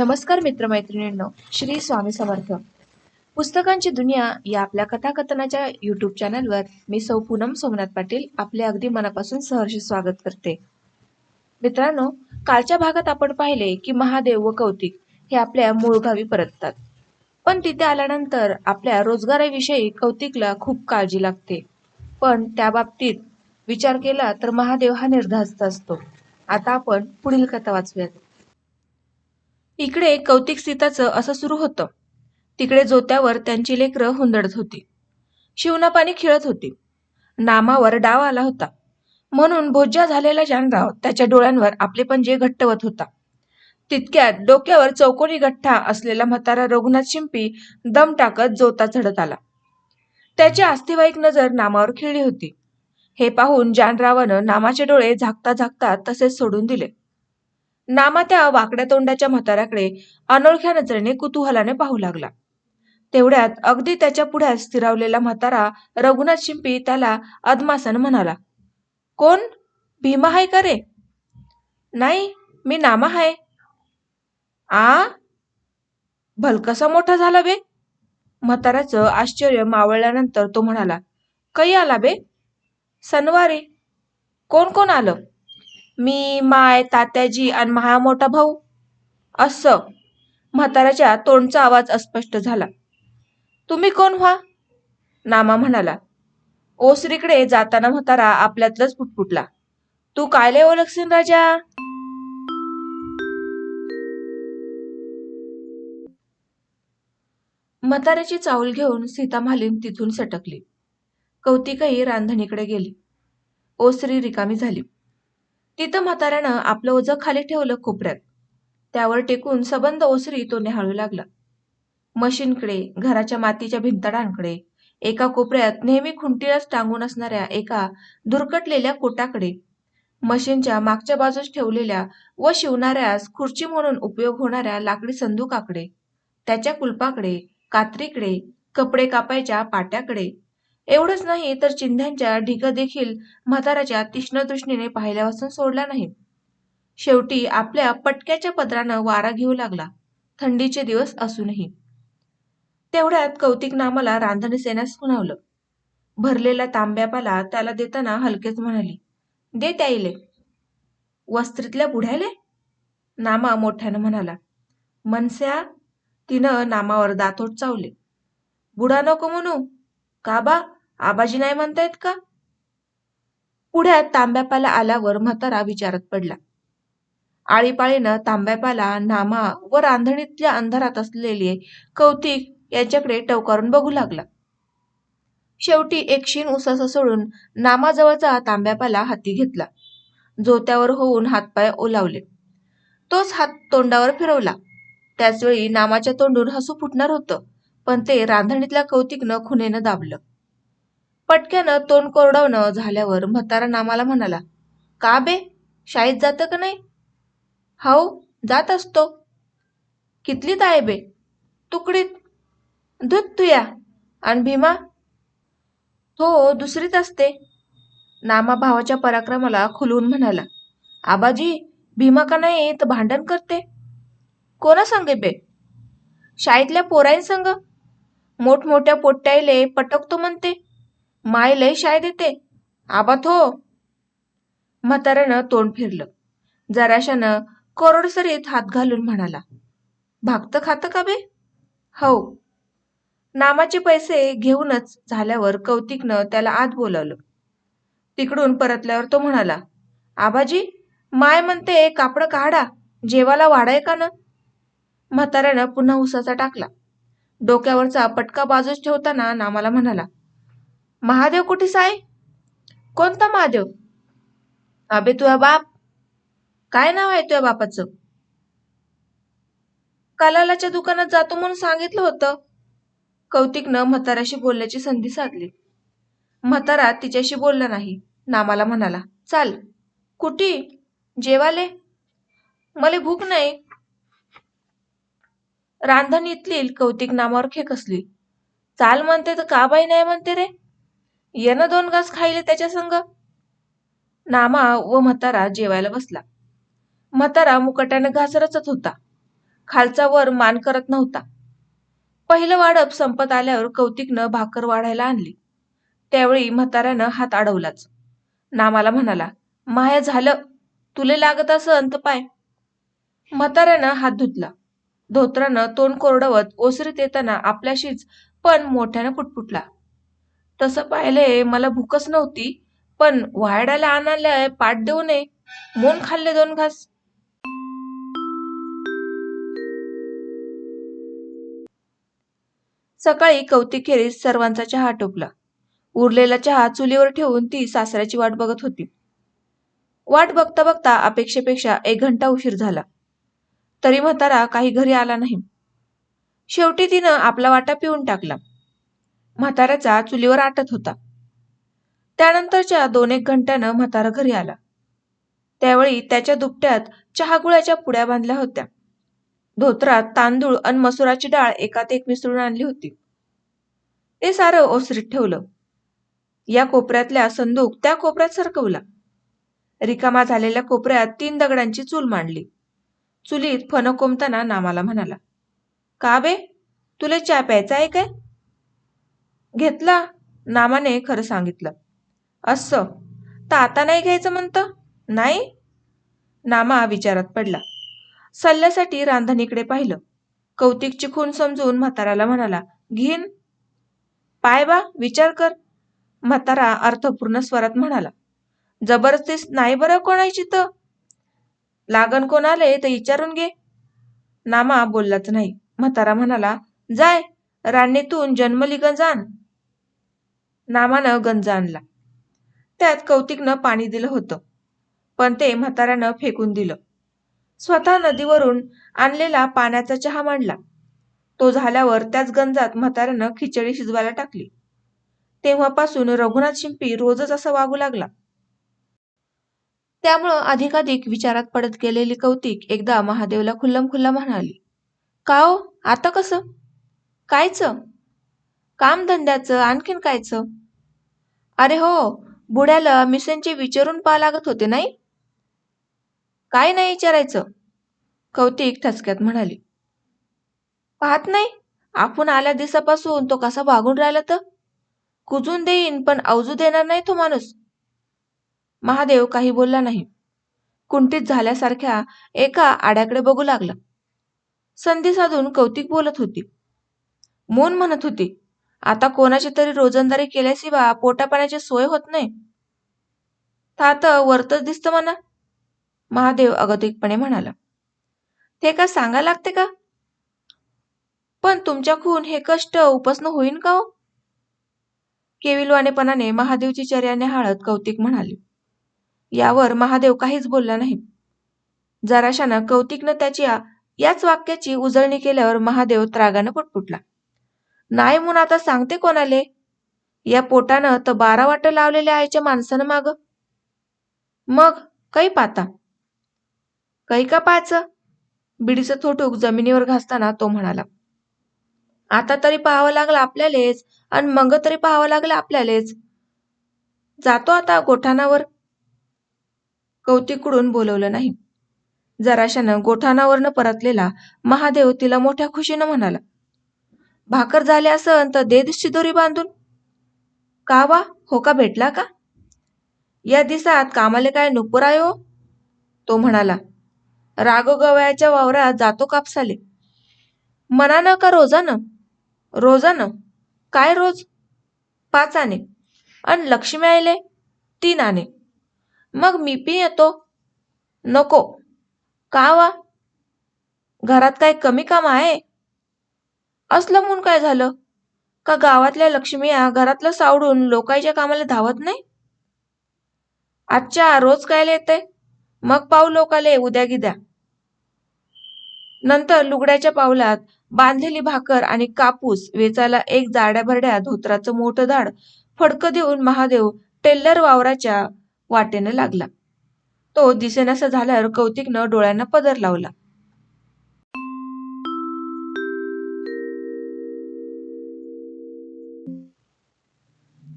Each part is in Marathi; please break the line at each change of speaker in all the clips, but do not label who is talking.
नमस्कार मित्रमैत्रिणींनो श्री स्वामी समर्थ. पुस्तकांची दुनिया या आपल्या कथाकथनाच्या युट्यूब चॅनलवर मी सौ पूनम सोमनाथ पाटील आपले अगदी मनापासून सहर्ष स्वागत करते. मित्रांनो कालच्या भागात आपण पाहिले की महादेव व कौतिक हे आपल्या मूळ गावी परततात. पण तिथे आल्यानंतर आपल्या रोजगाराविषयी कौतिकला खूप काळजी लागते. पण त्या बाबतीत विचार केला तर महादेव हा निर्धास्त असतो. आता आपण पुढील कथा वाचूयात. इकडे कौतिक सीताचं असं सुरू होतं. तिकडे जोत्यावर त्यांची लेकरं हुंदडत होती. शिवनापाणी खेळत होती. नामावर डाव आला होता. म्हणून भोज्या झालेला जानराव त्याच्या डोळ्यांवर आपले पंजे घट्टवत होता. तितक्यात डोक्यावर चौकोनी गठ्ठा असलेला म्हातारा रघुनाथ शिंपी दम टाकत जोता चढत आला. त्याची अस्थिवाईक नजर नामावर खिळली होती. हे पाहून जानरावानं नामाचे डोळे झाकता झाकता तसेच सोडून दिले. नामा त्या वाकड्या तोंडाच्या म्हाताऱ्याकडे अनोळख्या नजरेने कुतूहलाने पाहू लागला. तेवढ्यात अगदी त्याच्या पुढ्यात स्थिरावलेला म्हातारा रघुनाथ शिंपी त्याला अदमासन म्हणाला कोण? भीमा हाय का रे? नाही मी नामा हाय आ? भलकसा मोठा झाला बे. म्हाताऱ्याचं आश्चर्य मावळल्यानंतर तो म्हणाला कै आला बे? सनवारी? कोण कोण आलं? मी माय तात्याजी आणि महा मोठा भाऊ. असं म्हाताऱ्याच्या तोंडचा आवाज अस्पष्ट झाला. तुम्ही कोण व्हा? नामा म्हणाला. ओसरीकडे जाताना म्हातारा आपल्यातलंच फुटफुटला तू कायले ओळखसीन राजा? म्हाताऱ्याची चावल घेऊन सीता मालीन तिथून सटकली. कौतिकही रांधणीकडे गेली. ओसरी रिकामी झाली. तिथं म्हाताऱ्यानं आपलं ओझं खाली ठेवलं कोपऱ्यात त्यावर टेकून सबंध ओसरी तो निहाळू लागला. मशीनकडे घराच्या मातीच्या भिंतडांकडे एका कोपऱ्यात नेहमी खुंटीलाच टांगून असणाऱ्या एका दुर्कटलेल्या कोटाकडे मशीनच्या मागच्या बाजूस ठेवलेल्या व शिवणाऱ्यास खुर्ची म्हणून उपयोग होणाऱ्या लाकडी संदुकाकडे त्याच्या कुलपाकडे कात्रीकडे कपडे कापायच्या पाट्याकडे एवढंच नाही तर चिंध्यांच्या ढिग देखील म्हाताऱ्याच्या तीक्ष्णदृष्टीने पाहिल्यापासून सोडला नाही. शेवटी आपल्या पटक्याच्या पदरानं वारा घेऊ लागला. थंडीचे दिवस असूनही. तेवढ्यात कौतिक नामाला रांधणी सेनास सुनावलं भरलेला तांब्यापाला त्याला देताना हलकेच म्हणाली दे त्याईले. वस्त्रीतल्या बुढ्याले नामा मोठ्यानं म्हणाला. मनस्या. तिनं नामावर दातोट चावले. बुडा नको म्हणू. का बा? आबाजी नाही म्हणतायत का? पुढ्यात तांब्यापाला आल्यावर म्हातारा विचारत पडला. आळीपाळीनं तांब्यापाला नामा व रांधणीतल्या अंधारात असलेले कौतिक यांच्याकडे टवकारून बघू लागला. शेवटी एक शीन उसासा सोडून नामाजवळचा तांब्यापाला हाती घेतला. जोत्यावर होऊन हातपाय ओलावले. तोच हात तोंडावर फिरवला. त्याचवेळी नामाच्या तोंडून हसू फुटणार होतं पण ते रांधणीतल्या कौतिकनं खुनेनं दाबलं. पटक्यानं तोंड कोरडवणं झाल्यावर म्हातारा नामाला म्हणाला का बे? शाळेत जातं का नाही? हाऊ जात असतो. कितलीत आहे बे? तुकडीत? धुत तुया आणि भीमा? हो दुसरीत असते. नामा भावाच्या पराक्रमाला खुलवून म्हणाला आबाजी भीमा का नाही तर भांडण करते? कोणा सांगे बे? शाळेतल्या पोराईन संग. मोठमोठ्या पोट्याईले पटकतो म्हणते. माय लय शाय देते. आबात हो. म्हाताऱ्यानं तोंड फिरलं. जराशानं कोरडसरीत हात घालून म्हणाला भागतं खातं का बे? हो. नामाचे पैसे घेऊनच झाल्यावर कौतिकनं त्याला आत बोलावलं. तिकडून परतल्यावर तो म्हणाला आबाजी माय म्हणते कापड काढा जेवाला वाढाय का न? म्हाताऱ्यानं पुन्हा उसाचा टाकला. डोक्यावरचा पटका बाजूस ठेवताना नामाला म्हणाला महादेव कुठे साय कोणता महादेव? अबे तुझा बाप. काय नाव आहे तुझ्या बापाचं? कलालाच्या दुकानात जातो म्हणून सांगितलं होतं. कौतिकनं म्हाताऱ्याशी बोलण्याची संधी साधली. म्हातारा तिच्याशी बोलला नाही. नामाला म्हणाला चाल. कुठी? जेवाले? मला भूक नाही. रांधणीतली कौतिक नामावर खेकसली. चाल म्हणते तर का बाई नाही म्हणते रे? येणं दोन घास खायले त्याच्या संग? नामा व म्हातारा जेवायला बसला. म्हातारा मुकट्याने घास रचत होता. खालचा वर मान करत नव्हता. पहिलं वाढप संपत आल्यावर कौतिकनं भाकर वाढायला आणली. त्यावेळी म्हाताऱ्यानं हात अडवलाच. नामाला म्हणाला माया झालं. तुले लागत असं अंत पाय. म्हाताऱ्यानं हात धुतला. धोत्रानं तोंड कोरडवत ओसरीत येताना आपल्याशीच पण मोठ्यानं पुटपुटला. तसं पाहिले मला भूकच नव्हती पण वायडाला आणायला पाठ देऊ नये मोन खाल्ले दोन घास. सकाळी कौतिकेरीस सर्वांचा चहा आटोपला उरलेला चहा चुलीवर ठेवून ती सासऱ्याची वाट बघत होती. वाट बघता बघता अपेक्षेपेक्षा एक घंटा उशीर झाला. तरी म्हातारा काही घरी आला नाही. शेवटी तिनं आपला वाटा पिऊन टाकला. म्हाताऱ्याचा चुलीवर आटत होता. त्यानंतरच्या दोन एक घंट्यानं म्हातारा घरी आला. त्यावेळी त्याच्या दुपट्यात चहागुळ्याच्या पुड्या बांधल्या होत्या. धोत्रात तांदूळ आणि मसुराची डाळ एकात एक मिसळून आणली होती. ते सारं ओसरीत ठेवलं. या कोपऱ्यातल्या संदूक त्या कोपऱ्यात सरकवला. रिकामा झालेल्या कोपऱ्यात तीन दगडांची चूल मांडली. चुलीत फन कोंबताना नामाला म्हणाला का बे? तुला चहा प्यायचा आहे काय? घेतला नामाने खरं सांगितलं. असं तर आता नाही घ्यायचं म्हणतं? नाही? नामा विचारात पडला. सल्ल्यासाठी रांधणीकडे पाहिलं. कौतिकची खून समजून म्हाताराला म्हणाला घेईन. पाय बा विचार कर. म्हातारा अर्थपूर्ण स्वरात म्हणाला जबरदस्तीस नाही बरं कोणाची तर? लागण कोण आले तर विचारून घे. नामा बोललाच नाही. म्हातारा म्हणाला जाय राणीतून जन्मलिगन जाण. नामानं गंज आणला. त्यात कौतिकनं पाणी दिलं होतं. पण ते म्हाताऱ्यानं फेकून दिलं. स्वतः नदीवरून आणलेला पाण्याचा चहा मांडला. तो झाल्यावर त्याच गंजात म्हाताऱ्यानं खिचडी शिजवायला टाकली. तेव्हापासून रघुनाथ शिंपी रोजच असं वागू लागला. त्यामुळं अधिकाधिक विचारात पडत गेलेली कौतिक एकदा महादेवला खुल्लम खुल्ला म्हणाली का हो? आता कसं? कायचं कामधंद्याचं? आणखीन कायचं अरे हो बुड्याला मिसेंचे विचारून पा लागत होते नाही? काय नाही विचारायचं? कौतिक ठसक्यात म्हणाली. पाहत नाही? आपण आल्या दिवसापासून तो कसा वागून राहिला तर? कुजून देईन पण अवजू देणार नाही तो माणूस. महादेव काही बोलला नाही. कुंठीत झाल्यासारख्या एका आड्याकडे बघू लागला. संधी साधून कौतिक बोलत होती. मोन म्हणत होती आता कोणाची तरी रोजंदारी केल्याशिवाय पोटापाण्याची सोय होत नाही. तात वरतच दिसतं म्हणा. महादेव अगतिकपणे म्हणाला. ते का सांगा लागते का? पण तुमच्याकून हे कष्ट उपसणं होईन का हो? केविलवाणेपणाने महादेवची चर्याने हाळत कौतिक म्हणाले. यावर महादेव काहीच बोलला नाही. जराशानं कौतिकनं त्याच्या याच वाक्याची उजळणी केल्यावर महादेव त्रागानं पुटपुटला. नाही म्हणून आता सांगते कोणाले? या पोटानं तर बारा वाट लावलेल्या आईच्या माणसानं माग. मग काही पाता काही का पाहायचं? बिडीचं थोटूक जमिनीवर घासताना तो म्हणाला. आता तरी पाहावं लागलं आपल्यालेच आणि मग तरी पाहावं लागलं आपल्यालेच. जातो आता गोठाणावर. कौतिकडून बोलवलं नाही. जराशानं गोठाणावरनं परतलेला महादेव तिला मोठ्या खुशीनं म्हणाला. भाकर झाले असन तर दे दोरी बांधून. का वा? हो का? भेटला का? या दिसात कामाले काय नुपूर आहे हो? तो म्हणाला. राघोगवयाच्या वावरात जातो कापसाले. मनानं का रोजानं? रोजानं. काय रोज? पाच आणे. अन लक्ष्मी आयले तीन आणे. मग मी पी येतो. नको. का वा? घरात काय कमी काम आहे? असलं म्हणून काय झालं? का गावातल्या लक्ष्मीया घरातलं सावडून लोकांच्या कामाला धावत नाही? आजच्या रोज कायला येते मग पाऊ लोकाले उद्या गिद्या. नंतर लुगड्याच्या पावलात बांधलेली भाकर आणि कापूस वेचायला एक जाड्या भरड्या धोत्राचं मोठं धाड फडकं देऊन महादेव टेल्लर वावराच्या वाटेनं लागला. तो दिसेनासा झाल्यावर कौतिकनं डोळ्यांना पदर लावला.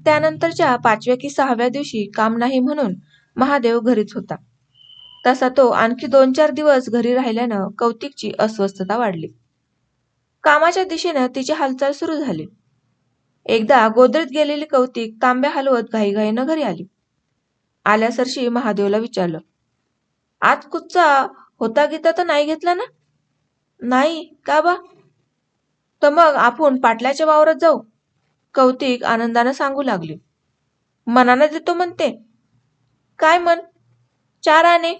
त्यानंतरच्या पाचव्या की सहाव्या दिवशी काम नाही म्हणून महादेव घरीच होता. तसा तो आणखी दोन चार दिवस घरी राहिल्यानं कौतिकची अस्वस्थता वाढली. कामाच्या दिशेनं तिची हालचाल सुरू झाली. एकदा गोदरीत गेलेली कौतिक तांब्या हलवत घाईघाईनं घरी आली. आल्यासरशी महादेवला विचारलं आज कुठचा होता गीता तर नाही घेतला ना? नाही का बा? तर मग आपण पाटल्याच्या वावरात जाऊ. कौतिक आनंदानं सांगू लागली. मनानं देतो म्हणते. काय मन? चार आणे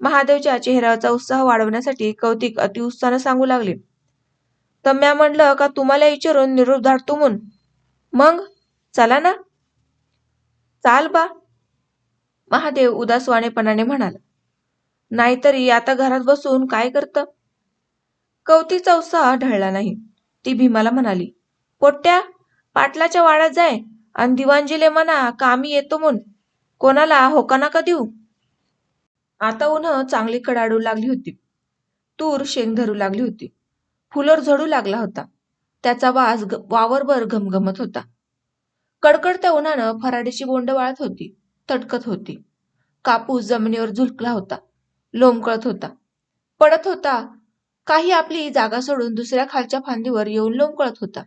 महादेवच्या चेहऱ्याचा उत्साह वाढवण्यासाठी कौतिक अतिउत्साहानं सांगू लागले. तर म्या म्हणलं का तुम्हाला विचारून निरोप धाडतो म्हणून? मग? चला ना. चाल बा. महादेव उदासवाणेपणाने म्हणाला. नाहीतरी आता घरात बसून काय करतं? कौतिकचा उत्साह ढळला नाही. ती भीमाला म्हणाली पोट्ट्या पाटलाच्या वाड्यात जाय आणि दिवाणजीले म्हणा का आम्ही येतो म्हणून कोणाला होका नका देऊ? आता उन्ह चांगली कडाडू लागली होती. तूर शेंग धरू लागली होती. फुलर झडू लागला होता. त्याचा वास ग- वावरभर घमघमत होता. कडकडत्या उन्हानं फराडीची बोंड वाळत होती तटकत होती. कापूस जमिनीवर झुलकला होता लोंबकळत होता. पडत होता. काही आपली जागा सोडून दुसऱ्या खालच्या फांदीवर येऊन लोंबकळत होता.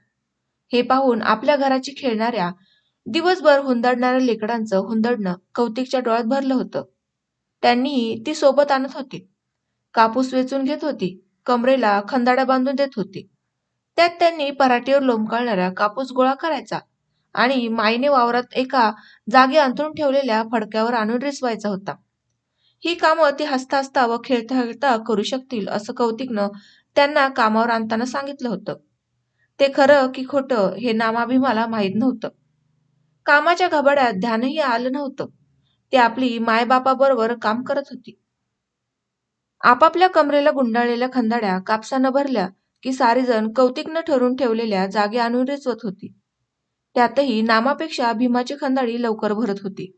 हे पाहून आपल्या घराची खेळणाऱ्या दिवसभर हुंदडणाऱ्या लेकडांचं हुंदडणं कौतिकच्या डोळ्यात भरलं होतं. त्यांनीही ती सोबत आणत होती. कापूस वेचून घेत होती कमरेला खंदाड्या बांधून देत होती. त्यात त्यांनी पराठीवर लोंबकळणारा कापूस गोळा करायचा आणि माईने वावरात एका जागी अंतरून ठेवलेल्या फडक्यावर आणून रिसवायचा होता. ही कामं ती हसता हसता व खेळता खेळता करू शकतील असं कौतिकनं त्यांना कामावर आणताना सांगितलं होतं. ते खरं की खोटं हे नामाभिमाला माहीत नव्हतं. कामाच्या घबाड्यात ध्यानही आलं नव्हतं. ती आपली मायबापाबरोबर काम करत होती. आपापल्या कमरेला गुंडाळलेल्या खंदाड्या कापसानं भरल्या की सारीजण कौतिकनं ठरून ठेवलेल्या जागे आणून रिचवत होती. त्यातही नामापेक्षा भीमाची खंदाडी लवकर भरत होती.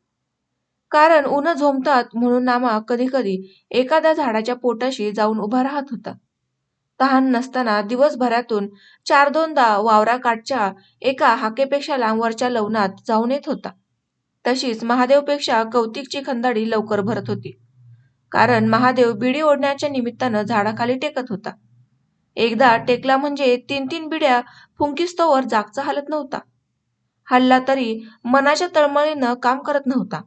कारण ऊन झोंबतात म्हणून नामा कधी कधी एखाद्या झाडाच्या पोटाशी जाऊन उभा राहत होता. तहान नसताना दिवसभरातून चार दोनदा वावराकाठच्या एका हाकेपेक्षा लांबवरच्या लवणात जाऊन येत होता. तशीच महादेवपेक्षा कौतिकची खंदाडी लवकर भरत होती. कारण महादेव बिडी ओढण्याच्या निमित्तानं झाडाखाली टेकत होता. एकदा टेकला म्हणजे तीन तीन बिड्या फुंकिस्तोवर जागचा हलत नव्हता. हल्ला तरी मनाच्या तळमळीनं काम करत नव्हता.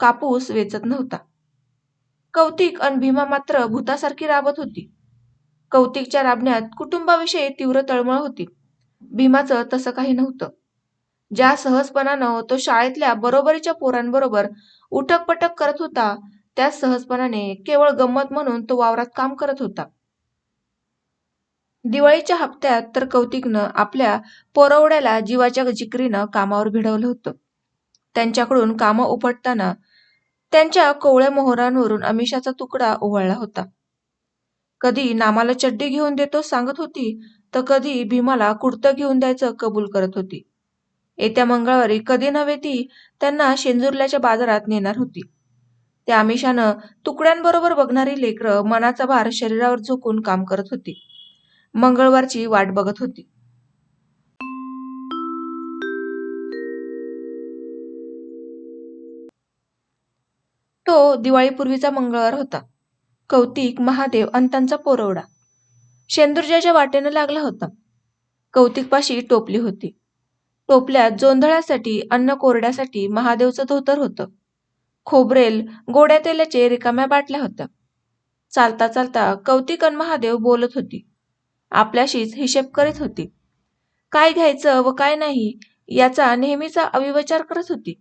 कापूस वेचत नव्हता. कौतिक अन भीमा मात्र भूतासारखी राबत होती. कौतिकच्या राबण्यात कुटुंबाविषयी तीव्र तळमळ होती. भीमाचं तसं काही नव्हतं. ज्या सहजपणानं तो शाळेतल्या बरोबरीच्या पोरांबरोबर उठक-पटक करत होता त्याच सहजपणाने केवळ गंमत म्हणून तो वावरात काम करत होता. दिवाळीच्या हप्त्यात तर कौतिकनं आपल्या पोरवड्याला जीवाच्या जिकरीनं कामावर भिडवलं होतं. त्यांच्याकडून कामं उपटताना त्यांच्या कोवळ्या मोहरांवरून अमिषाचा तुकडा ओवाळला होता. कधी नामाला चड्डी घेऊन देतो सांगत होती तर कधी भीमाला कुडतं घेऊन द्यायचं कबूल करत होती. येत्या मंगळवारी कधी नव्हे ती त्यांना शेंजुर्ल्याच्या बाजारात नेणार होती. त्या आमिषानं तुकड्यांबरोबर बघणारी लेकरं मनाचा भार शरीरावर झोकून काम करत होती. मंगळवारची वाट बघत होती. तो दिवाळीपूर्वीचा मंगळवार होता. कौतिक महादेव आणि त्यांचा पोरवडा. शेंदुर्जाच्या वाटेनं लागला होता. कौतिकपाशी टोपली होती. टोपल्यात जोंधळ्यासाठी अन्न कोरड्यासाठी महादेवचं धोतर होतं. खोबरेल गोड्या तेलाचे रिकाम्या बाटल्या होत्या. चालता चालता कौतिक अन महादेव बोलत होती. आपल्याशीच हिशेब करीत होती. काय घ्यायचं व काय नाही याचा नेहमीचा अविविचार करत होती.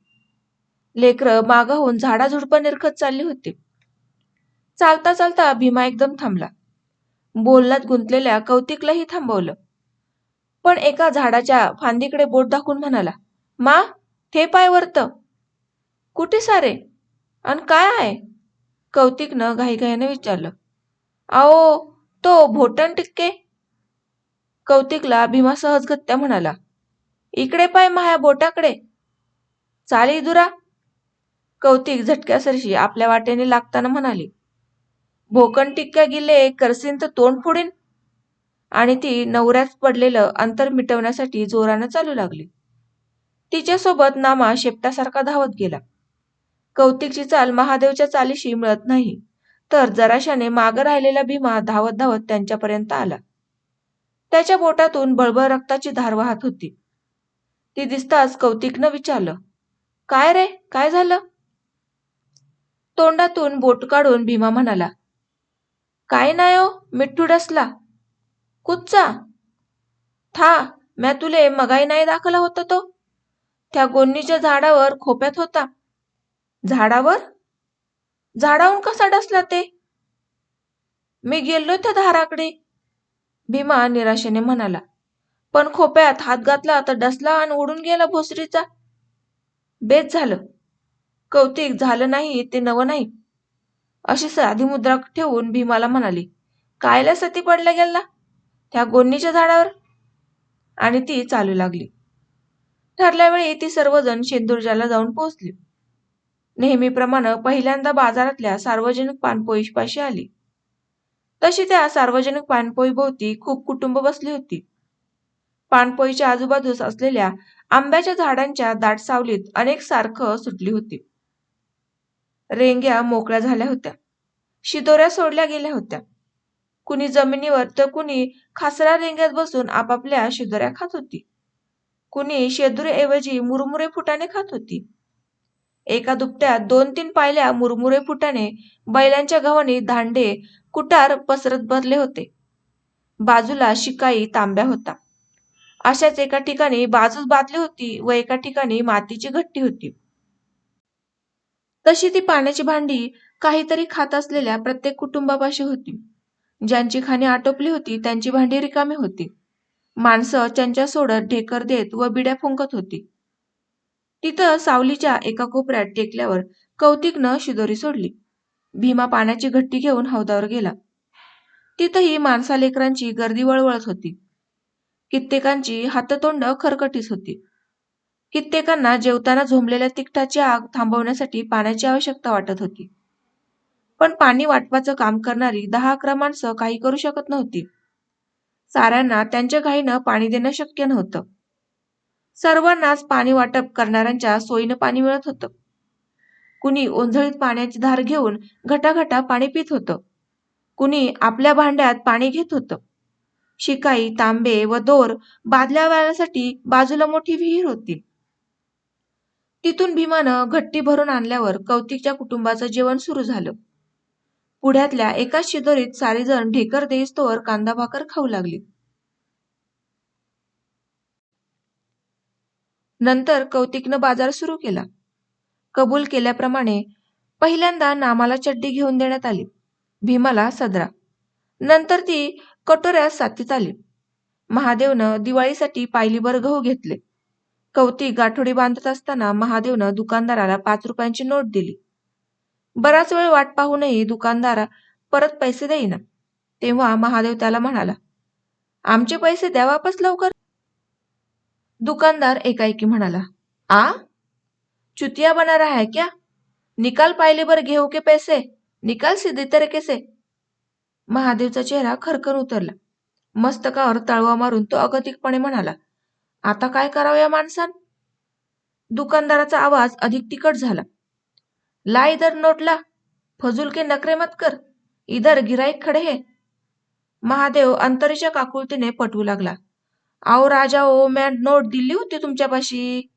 लेकरं मागाहून होऊन झाडाझुडपं निरखत चालली होती. चालता चालता भीमा एकदम थांबला. बोलण्यात गुंतलेल्या कौतिकलाही थांबवलं. पण एका झाडाच्या फांदीकडे बोट दाखवून म्हणाला मा हे पाय वरत. कुठे सारे? अन काय आहे? कौतिकनं घाईघाईनं विचारलं आओ तो भोटण टिक्के? कौतिकला भीमा सहजगत्या म्हणाला इकडे पाय माया बोटाकडे. चाली दुरा. कौतिक झटक्यासरशी आपल्या वाटेने लागताना म्हणाली भोकण टिक्क्या गिल्ले करसीन तर तोंड फोडीन. आणि ती नवऱ्यात पडलेलं अंतर मिटवण्यासाठी जोरानं चालू लागली. तिच्यासोबत नामा शेपटासारखा धावत गेला. कौतिकची चाल महादेवच्या चालीशी मिळत नाही तर जराशाने मागं राहिलेला भीमा धावत धावत त्यांच्यापर्यंत आला. त्याच्या बोटातून बळबळ रक्ताची धार वाहत होती. ती दिसताच कौतिकनं विचारलं काय रे? काय झालं? तोंडातून बोट काढून भीमा म्हणाला काय नाही हो मिठ्ठू डसला. कुच्चा. था म्या तुले मगाई नाही दाखला होता तो. त्या गोन्नीच्या झाडावर खोप्यात होता. झाडावर? झाडाहून कसा डसला ते? मी गेलो त्या धाराकडे. भीमा निराशेने म्हणाला. पण खोप्यात हात घातला तर डसला आणि उडून गेला भोसरीचा. बेच झालं. कौतिक झालं नाही ते नवं नाही. अशी साधी मुद्रा ठेवून भीमाला म्हणाली कायला सती पडल्या गेला त्या गोन्नीच्या झाडावर? आणि ती चालू लागली. ठरल्या वेळी ती सर्वजण शेंदुर्जाला जाऊन पोहोचली. नेहमीप्रमाणे पहिल्यांदा बाजारातल्या सार्वजनिक पानपोईपाशी आली. तशी त्या सार्वजनिक पानपोई भोवती खूप कुटुंब बसली होती. पानपोईच्या आजूबाजूस असलेल्या आंब्याच्या झाडांच्या दाट सावलीत अनेक सारखं सुटली होती. रेंग्या मोकळ्या झाल्या होत्या. शिदोऱ्या सोडल्या गेल्या होत्या. कुणी जमिनीवर तर कुणी खासरा रेंग्यात बसून आपापल्या शिदोऱ्या खात होती. कुणी शेदुरेऐवजी मुरमुरे फुटाने खात होती. एका दुपट्यात दोन तीन पायल्या मुरमुरे फुटाने बैलांच्या गव्हाणी दांडे कुटार पसरत भरले होते. बाजूला शिकाई तांब्या होता. अशाच एका ठिकाणी बाजूस बादली होती व एका ठिकाणी मातीची घट्टी होती. तशी ती पाण्याची भांडी काहीतरी खात असलेल्या प्रत्येक कुटुंबापाशी होती. ज्यांची खाणी आटोपली होती त्यांची भांडी रिकामी होती. माणसं चंचा सोडत ढेकर देत व बिड्या फुंकत होती. तिथं सावलीच्या एका कोपऱ्यात टेकल्यावर कौतिकनं शिदोरी सोडली. भीमा पाण्याची घट्टी घेऊन हौदावर गेला. तिथंही माणसा लेकरांची गर्दी वळवळत होती. कित्येकांची हाततोंड खरकटीस होती. कित्येकांना जेवताना झोंबलेल्या तिखटाची आग थांबवण्यासाठी पाण्याची आवश्यकता वाटत होती. पण पाणी वाटपाचं काम करणारी दहा अकरा माणसं काही करू शकत नव्हती. साऱ्यांना त्यांच्या घाईनं पाणी देणं शक्य नव्हतं. सर्वांनाच पाणी वाटप करणाऱ्यांच्या सोयीनं पाणी मिळत होतं. कुणी ओंझळीत पाण्याची धार घेऊन घटाघटा पाणी पित होतं. कुणी आपल्या भांड्यात पाणी घेत होतं. शिकाई तांबे व दोर बादल्या वाळण्यासाठी बाजूला मोठी विहीर होती. तिथून भीमानं घट्टी भरून आणल्यावर कौतिकच्या कुटुंबाचं जेवण सुरू झालं. पुढ्यातल्या एकाच शिदोरीत सारेजण ढेकर देईस्तोवर कांदा भाकर खाऊ लागली. नंतर कौतिकनं बाजार सुरू केला. कबूल केल्याप्रमाणे पहिल्यांदा नामाला चड्डी घेऊन देण्यात आली. भीमाला सदरा. नंतर ती कटोऱ्यास साथीत आली. महादेवनं दिवाळीसाठी पायलीभर गहू घेतले. कवती गाठोडी बांधत असताना महादेवनं दुकानदाराला पाच रुपयांची नोट दिली. बराच वेळ वाट पाहूनही दुकानदार परत पैसे देईना. तेव्हा महादेव त्याला म्हणाला आमचे पैसे द्या वापस लवकर. दुकानदार एकाएकी म्हणाला आ? चुतिया बना रहा है क्या? निकाल पाहिले बर घेऊ के पैसे? निकाल सीधे तरीके से. महादेवचा चेहरा खरखर उतरला. मस्तकावर तळवा मारून तो अगतिकपणे म्हणाला आता काय करावं या माणसान? दुकानदाराचा आवाज अधिक तिखट झाला. ला इधर नोटला फजूल के नखरे मत कर इधर गिराईक खडे हे. महादेव अंतरीच्या काकुळतीने पटवू लागला. आओ राजा ओ मॅन नोट दिली होती तुमच्यापाशी.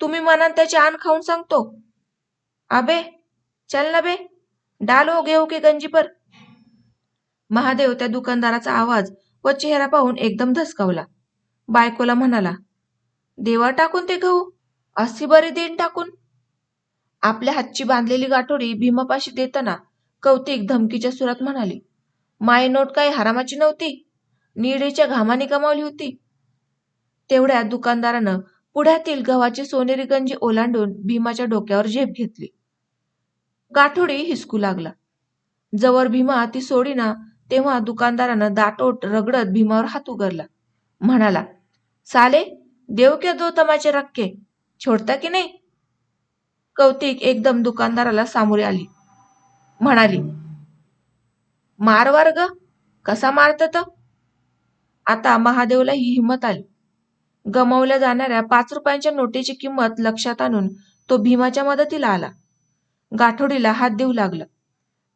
तुम्ही मनात त्याची आण खाऊन सांगतो. अबे चल ना बे डाल हो घेऊ की गंजी पर. महादेव त्या दुकानदाराचा आवाज व चेहरा पाहून एकदम धसकावला. बायकोला म्हणाला देवा टाकून ते गहू अशी बरी देण टाकून. आपल्या हातची बांधलेली गाठोडी भीमापाशी देताना कौतिक धमकीच्या सुरात म्हणाली माय नोट काय हरामाची नव्हती निडीच्या घामाने कमावली होती. तेवढ्या दुकानदारानं पुढ्यातील गव्हाची सोनेरी गंजी ओलांडून भीमाच्या डोक्यावर झेप घेतली. गाठोडी हिसकू लागला. जवळ भीमा ती सोडीना तेव्हा दुकानदारानं दाटोट रगडत भीमावर हात उगरला म्हणाला साले देव क्या दो तमाचे रक्के छोडता की नाही? कौतिक एकदम दुकानदाराला सामोरे आली. म्हणाली मार वर्ग? कसा मारत आता महादेवला ही हिंमत आली. गमावल्या जाणाऱ्या पाच रुपयांच्या नोटेची किंमत लक्षात आणून तो भीमाच्या मदतीला आला. गाठोडीला हात देऊ लागला.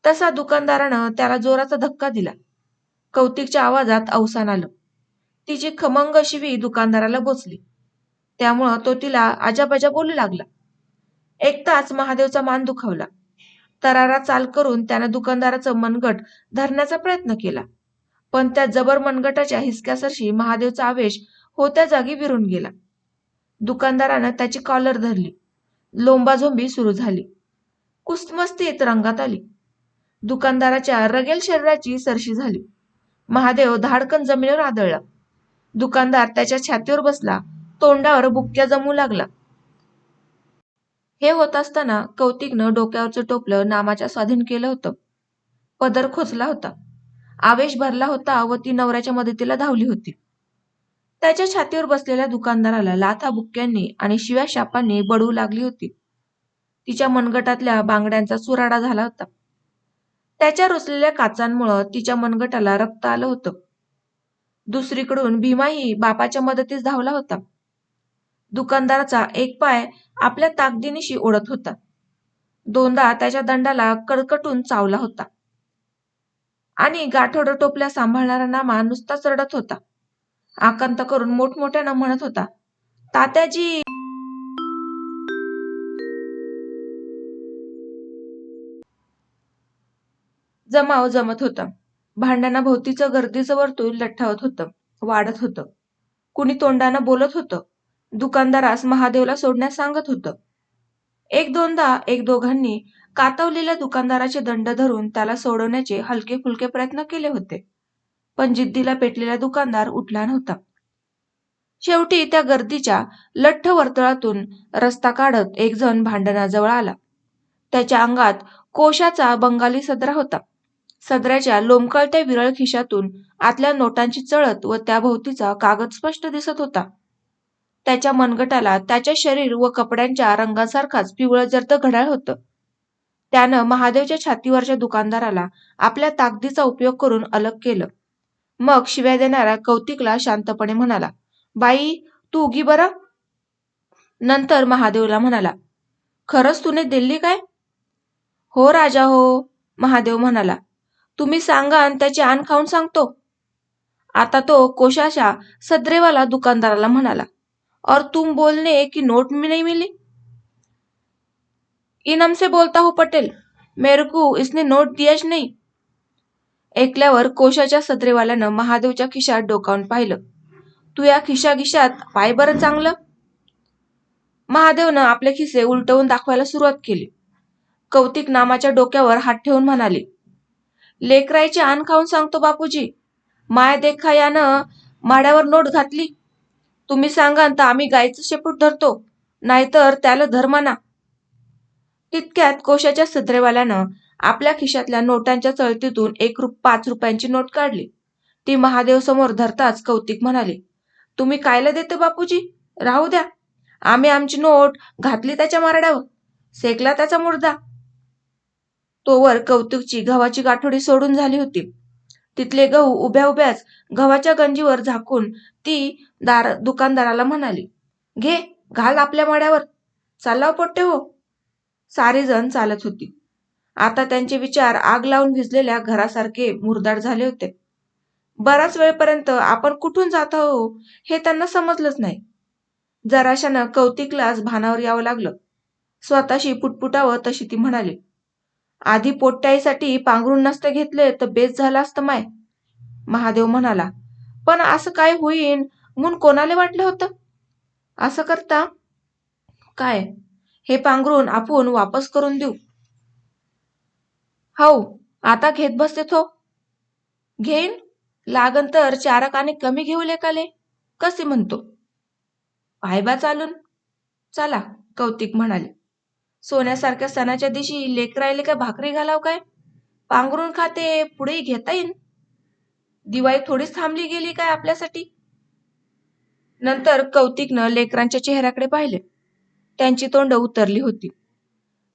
तसा दुकानदारानं त्याला जोराचा धक्का दिला. कौतिकच्या आवाजात अवसान आलं. तिची खमंग शिवी दुकानदाराला बोचली त्यामुळं तो तिला आजाबाजा बोलू लागला. एक तास महादेवचा मान दुखावला. तरारा चाल करून त्यानं दुकानदाराचं मनगट धरण्याचा प्रयत्न केला. पण त्या जबर मनगटाच्या हिसक्यासरशी महादेवचा आवेश होत्या जागी विरून गेला. दुकानदारानं त्याची कॉलर धरली. लोंबाझोंबी सुरू झाली. कुस्तमस्तीत रंगात आली. दुकानदाराच्या रगेल शरीराची सरशी झाली. महादेव धाडकन जमिनीवर आदळला. दुकानदार त्याच्या छातीवर बसला तोंडावर बुक्क्या जमू लागला. हे होत असताना कौतिकनं डोक्यावरचं टोपलं नामाच्या स्वाधीन केलं होतं. पदर खोचला होता. आवेश भरला होता व ती नवऱ्याच्या मदतीला धावली होती. त्याच्या छातीवर बसलेल्या दुकानदाराला लाथा बुक्क्यांनी आणि शिव्या शापांनी बडवू लागली होती. तिच्या मनगटातल्या बांगड्यांचा चुराडा झाला होता. त्याच्या रुचलेल्या काचांमुळं तिच्या मनगटाला रक्त आलं होतं. दुसरीकडून भीमाही बापाच्या मदतीस धावला होता. दुकानदाराचा एक पाय आपल्या ताकदीनिशी ओढत होता. दोनदा त्याच्या दंडाला कडकटून चावला होता. आणि गाठोड टोपल्या सांभाळणारा नामा नुसताच रडत होता. आकांत करून मोठमोठ्यानं म्हणत होता तात्याजी जमाव जमत होता. भांडणाभोवतीचं गर्दीचं वर्तुळ लठ्ठावत होतं वाढत होतं. कुणी तोंडानं बोलत होतं दुकानदारास महादेवला सोडण्यास सांगत होतं. एक दोनदा एक दोघांनी कातवलेल्या दुकानदाराचे दंड धरून त्याला सोडवण्याचे हलके फुलके प्रयत्न केले होते पण जिद्दीला पेटलेला दुकानदार उठला नव्हता. शेवटी त्या गर्दीच्या लठ्ठ वर्तुळातून रस्ता काढत एक जण भांडणाजवळ आला. त्याच्या अंगात कोशाचा बंगाली सदरा होता. सदऱ्याच्या लोंबकळत्या विरळ खिशातून आतल्या नोटांची चळत व त्याभोवतीचा कागद स्पष्ट दिसत होता. त्याच्या मनगटाला त्याच्या शरीर व कपड्यांच्या रंगासारखाच पिवळं जर्द घड्याळ होतं. त्यानं महादेवच्या छातीवरच्या दुकानदाराला आपल्या ताकदीचा उपयोग करून अलग केलं. मग शिव्या देणाऱ्या कौतिकला शांतपणे म्हणाला बाई तू उगी बरं नंतर महादेवला म्हणाला खरंच तुने दिल्ली काय हो राजा हो महादेव म्हणाला तुम्ही सांगा आणि त्याची आण खाऊन सांगतो. आता तो कोशाशा सद्रेवाला दुकानदाराला म्हणाला और तुम बोलने की नोट मी नहीं मिली? इनम से बोलता हो पटेल मेरे को इसने नोट दियाच नाही. ऐकल्यावर कोशाच्या सदरेवाल्यानं महादेवच्या खिशात डोकावून पाहिलं. तू या खिशा खिशात पाय बरं चांगलं. महादेवनं आपले खिसे उलटवून दाखवायला सुरुवात केली. कौतिक नामाच्या डोक्यावर हात ठेवून म्हणाले लेकरायची आण खाऊन सांगतो बापूजी. माया देखा यानं माड्यावर नोट घातली. तुम्ही सांगा तर आम्ही गायचं शेपूट धरतो नाहीतर त्याला धर्माना तितक्यात कोशाच्या सदरेवाल्यानं आपल्या खिशातल्या नोटांच्या चळतीतून एक रुप पाच रुपयांची नोट काढली. ती महादेव समोर धरताच कौतिक म्हणाले तुम्ही कायला देते बापूजी? राहू द्या. आम्ही आमची नोट घातली त्याच्या मारड्यावर. सेकला त्याचा मुर्दा. तोवर कौतुकची गव्हाची गाठोडी सोडून झाली होती. तिथले गहू उभ्या उभ्याच गव्हाच्या गंजीवर झाकून ती दार दुकानदाराला म्हणाली घे घाल आपल्या माड्यावर. चाललाव पोट्टे हो. सारी जण चालत होती. आता त्यांचे विचार आग लावून भिजलेल्या घरासारखे मुरदाड झाले होते. बराच वेळपर्यंत आपण कुठून जात आहो हे त्यांना समजलंच नाही. जराशानं कौतिकलाच भानावर यावं लागलं. स्वतःशी पुटपुटावं तशी ती म्हणाली आधी पोट्याईसाठी पांघरून नसते घेतले तर बेस झाला असतं माय. महादेव म्हणाला पण असं काय होईन? म्हणून कोणाला वाटलं होतं? असं करता काय? हे पांघरून आपण वापस करून देऊ. हो आता घेत बसते थो. घेईन? लागन तर चारकाने कमी घेऊ लेकाले कसे म्हणतो? पायबा चालून. चला कौतिक म्हणाले. सोन्यासारख्या सणाच्या दिवशी लेकरायले काय भाकरी घालाव काय? पांघरून खाते पुढे घेता येईन. दिवाळी थोडीच थांबली गेली काय आपल्यासाठी? नंतर कौतिकनं लेकरांच्या चेहऱ्याकडे पाहिले. त्यांची तोंड उतरली होती.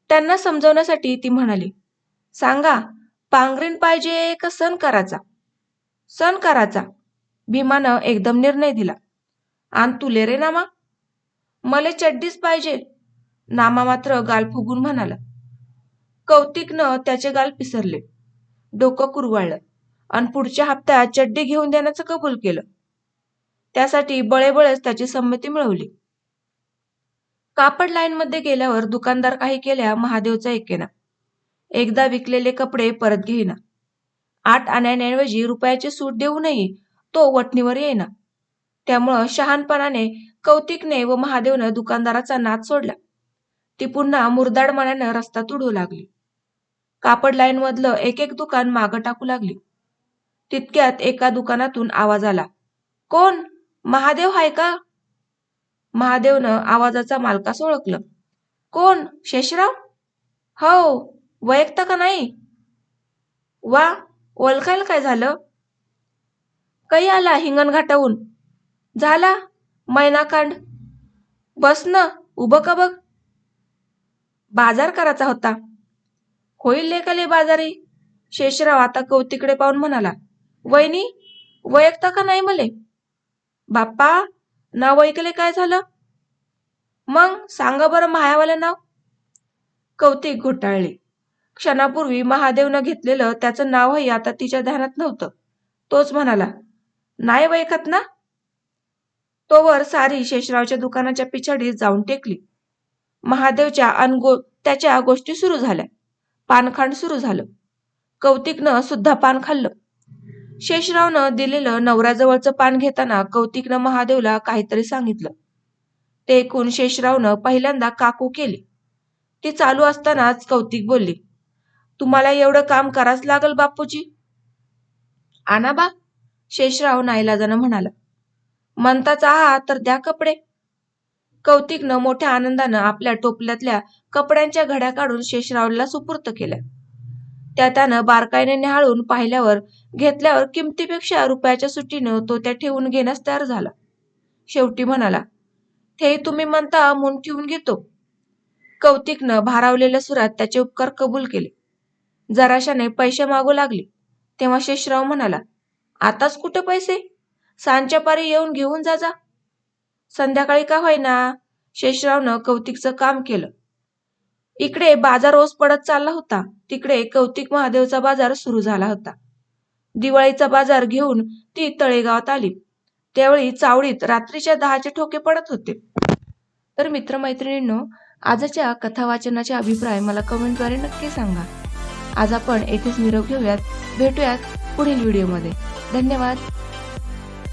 त्यांना समजवण्यासाठी ती म्हणाली सांगा पांघरीण पाहिजे का सण करायचा? सण करायचा. भीमानं एकदम निर्णय दिला आण तुले रे नामा. मले चड्डीच पाहिजे. नामा मात्र गाल फुगून म्हणाला. कौतिकनं त्याचे गाल पिसरले. डोकं कुरवाळलं. आणि पुढच्या हप्त्यात चड्डी घेऊन देण्याचं कबूल केलं. त्यासाठी बळेबळेच त्याची संमती मिळवली. कापड लाईन मध्ये गेल्यावर दुकानदार काही केल्या महादेवचा एकेना एकदा विकलेले कपडे परत घेईना. आठ आणण्याऐवजी रुपयाची सूट देऊनही तो वटणीवर येईना. त्यामुळं शहाणपणाने कौतिकने व महादेवनं दुकानदाराचा नाद सोडला. ती पुन्हा मुरदाड मनानं रस्ता तुडू लागली. कापड लाईन मधलं एक एक दुकान मागं टाकू लागली. तितक्यात एका दुकानातून आवाज आला कोण? महादेव हाय का? महादेवनं आवाजाचा मालकास ओळखलं. कोण? शेषराव? हो. वैयक्त का नाही? वा ओळखायला काय झालं? काही आला हिंगणघाटाहून झाला? मैनाकांड. बस ना उभं का बघ? बाजार करायचा होता. होईल लेखाले बाजारी? शेषराव आता कौतिकडे पाहून म्हणाला वहिनी वैयक्ता का नाही मले? बाप्पा नाव ऐकले काय झालं? मग सांगा बरं मायावालं नाव. कौतिक घोटाळले. क्षणापूर्वी महादेवनं घेतलेलं त्याचं नावही आता तिच्या ध्यानात नव्हतं. तोच म्हणाला नाही वैकत ना? तोवर सारी शेषरावच्या दुकानाच्या पिछाडीत जाऊन टेकली. महादेवच्या अनगो त्याच्या गोष्टी सुरू झाल्या. पानखांड सुरू झालं. कौतिकनं सुद्धा पान खाल्लं. शेषरावनं दिलेलं नवऱ्याजवळचं पान घेताना कौतिकनं महादेवला काहीतरी सांगितलं. ते ऐकून शेषरावनं पहिल्यांदा काकू केली. ती चालू असतानाच कौतिक बोलली तुम्हाला एवढं काम करावंच लागल बापूजी. आणा बा. शेषराव नाईलाजानं म्हणाला म्हणताच आहात तर द्या कपडे. कौतिकनं मोठ्या आनंदानं आपल्या टोपल्यातल्या कपड्यांच्या घड्या काढून शेषरावला सुपूर्त केल्या त्या त्यानं बारकाईने निहाळून पाहिल्यावर घेतल्यावर किमतीपेक्षा रुपयाच्या सुट्टीनं तो त्या ठेवून घेण्यास तयार झाला. शेवटी म्हणाला हे तुम्ही म्हणता म्हणून ठेवून घेतो. कौतिकनं भारावलेल्या सुरात त्याचे उपकार कबूल केले. जराशाने पैसे मागू लागले. तेव्हा शेषराव म्हणाला आताच कुठे पैसे? सांच्या पारी येऊन घेऊन जा जा. संध्याकाळी का होईना? शेषरावनं कौतिकचं काम केलं. इकडे बाजार ओस पडत चालला होता. तिकडे कौतिक महादेवचा बाजार सुरू झाला होता. दिवाळीचा बाजार घेऊन ती तळेगावात आली. त्यावेळी चावडीत रात्रीच्या दहाचे ठोके पडत होते. तर मित्रमैत्रिणींनो आजच्या कथा वाचनाचे अभिप्राय मला कमेंटद्वारे नक्की सांगा. आज आपण येथेच निरोप घेऊयात. भेटूयात पुढील व्हिडिओमध्ये. धन्यवाद.